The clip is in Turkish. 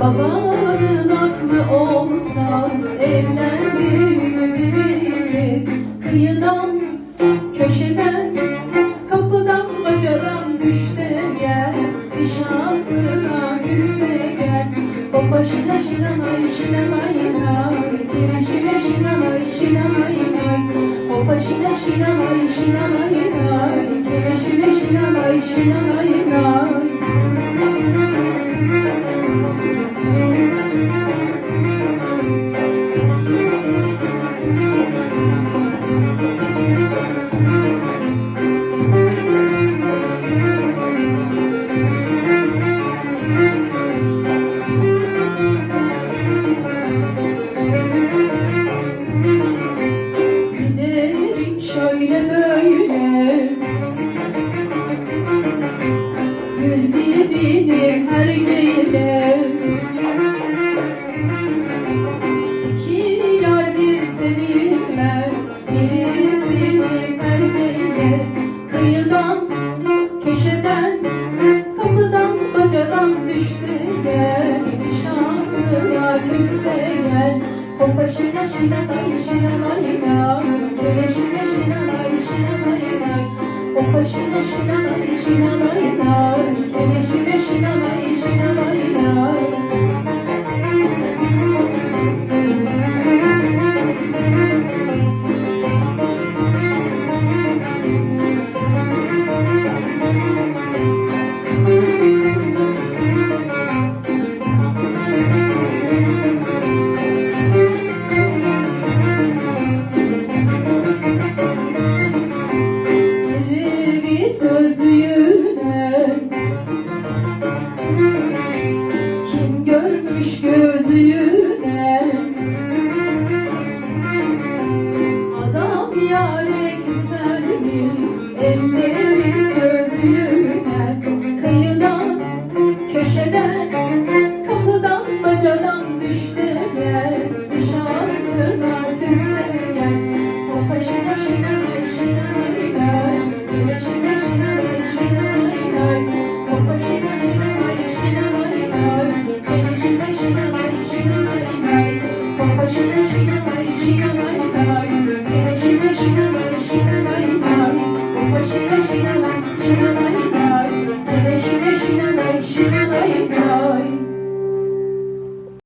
Babaların aklı olsa evlendirdi bizi Kıyıdan, köşeden, kapıdan, bacadan düşte gel Nişanlına küste gel. O başına şinanay şinanay nay Yine şine şinanay şinanay nay O başına şinanay şinanay nay Yine şine şinanay şinanay nay Giderim Kopaşı da şinanay, şinanay nay Güneşi de şinanay, şinanay nay Kopaşı da şinanay, şinanay nay görmüş gözüne. Adam yâre küser mi elleri sözüne. Kıyıdan köşeden